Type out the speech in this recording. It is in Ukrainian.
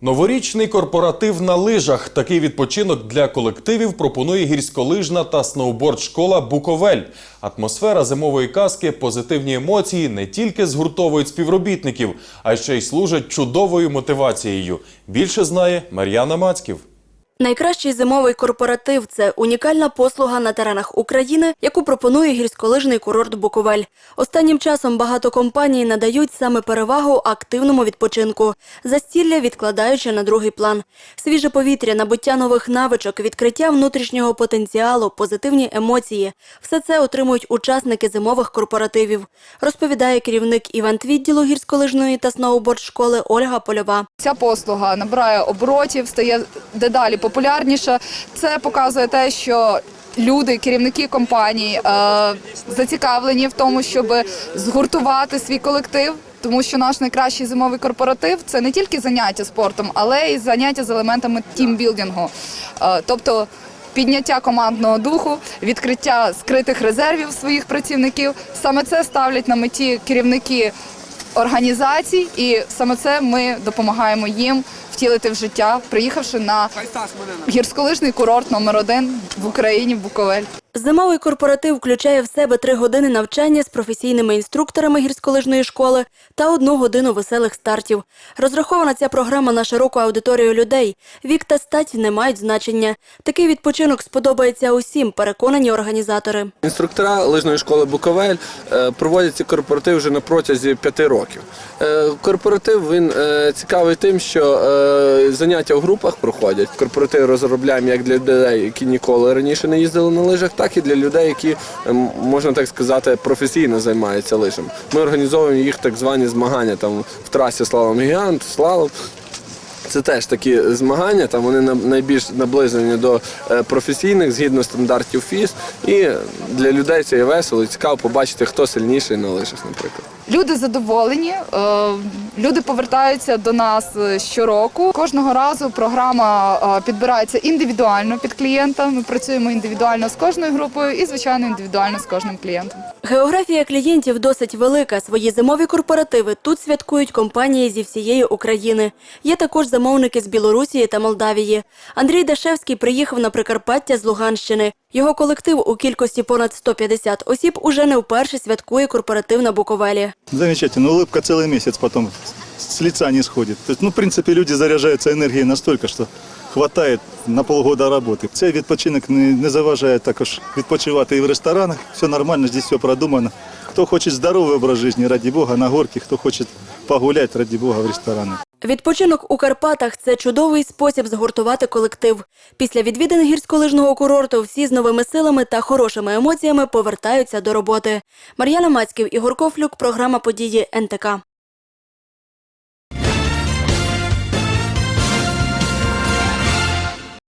Новорічний корпоратив на лижах. Такий відпочинок для колективів пропонує гірськолижна та сноуборд-школа Буковель. Атмосфера зимової казки, позитивні емоції не тільки згуртовують співробітників, а ще й служать чудовою мотивацією. Більше знає Мар'яна Мацьків. Найкращий зимовий корпоратив це унікальна послуга на теренах України, яку пропонує гірськолижний курорт Буковель. Останнім часом багато компаній надають саме перевагу активному відпочинку, застілля відкладаючи на другий план. Свіже повітря, набуття нових навичок, відкриття внутрішнього потенціалу, позитивні емоції все це отримують учасники зимових корпоративів, розповідає керівник івент-відділу гірськолижної та сноуборд школи Ольга Польова. Ця послуга набирає оборотів, стає дедалі популярніша. Це показує те, що люди, керівники компаній, е, зацікавлені в тому, щоб згуртувати свій колектив. Тому що наш найкращий зимовий корпоратив це не тільки заняття спортом, але й заняття з елементами тімбілдингу. Е, тобто підняття командного духу, відкриття скритих резервів своїх працівників. Саме це ставлять на меті керівники організацій, і саме це ми допомагаємо їм втілити в життя, приїхавши на гірськолижний курорт номер один в Україні Буковель. Зимовий корпоратив включає в себе три години навчання з професійними інструкторами гірськолижної школи та одну годину веселих стартів. Розрахована ця програма на широку аудиторію людей. Вік та стать не мають значення. Такий відпочинок сподобається усім, переконані організатори. Інструктора лижної школи Буковель е, проводять ці корпоративи вже на протязі п'яти років. Е, Корпоратив він е, цікавий тим, що заняття в групах проходять. Корпоративи розробляємо як для людей, які ніколи раніше не їздили на лижах, так і для людей, які е, можна так сказати професійно займаються лижами. Ми організовуємо їх так звані змагання там в трасі слалом гігант, слалом. Це теж такі змагання, там вони на- найбільш наближені до е, професійних згідно стандартів ФІС. І для людей це є весело і цікаво побачити, хто сильніший на лижах, наприклад. Люди задоволені, е, люди повертаються до нас е, щороку. Кожного разу програма підбирається індивідуально під клієнта. Ми працюємо індивідуально з кожною групою і, звичайно, індивідуально з кожним клієнтом. Географія клієнтів досить велика. Свої зимові корпоративи тут святкують компанії зі всієї України. Є також замовники з Білорусі та Молдавії. Андрій Дашевський приїхав на Прикарпаття з Луганщини. Його колектив у кількості понад 150 осіб уже не вперше святкує корпоратив на Буковелі. Замечательно. Улыбка целый месяц потом с лица не сходит. То есть, ну, в принципе, люди заряжаются энергией настолько, что хватает на полгода работы. Цей відпочинок не, не заважає також відпочивати і в ресторанах. Все нормально, здесь все продумано. Хто хоче здоровий образ життя, раді Бога, на горки, хто хоче погуляти, раді Бога, в ресторанах. Відпочинок у Карпатах це чудовий спосіб згуртувати колектив. Після відвідин гірськолижного курорту всі з новими силами та хорошими емоціями повертаються до роботи. Мар'яна Мацьків, Ігор Кофлюк, програма події НТК.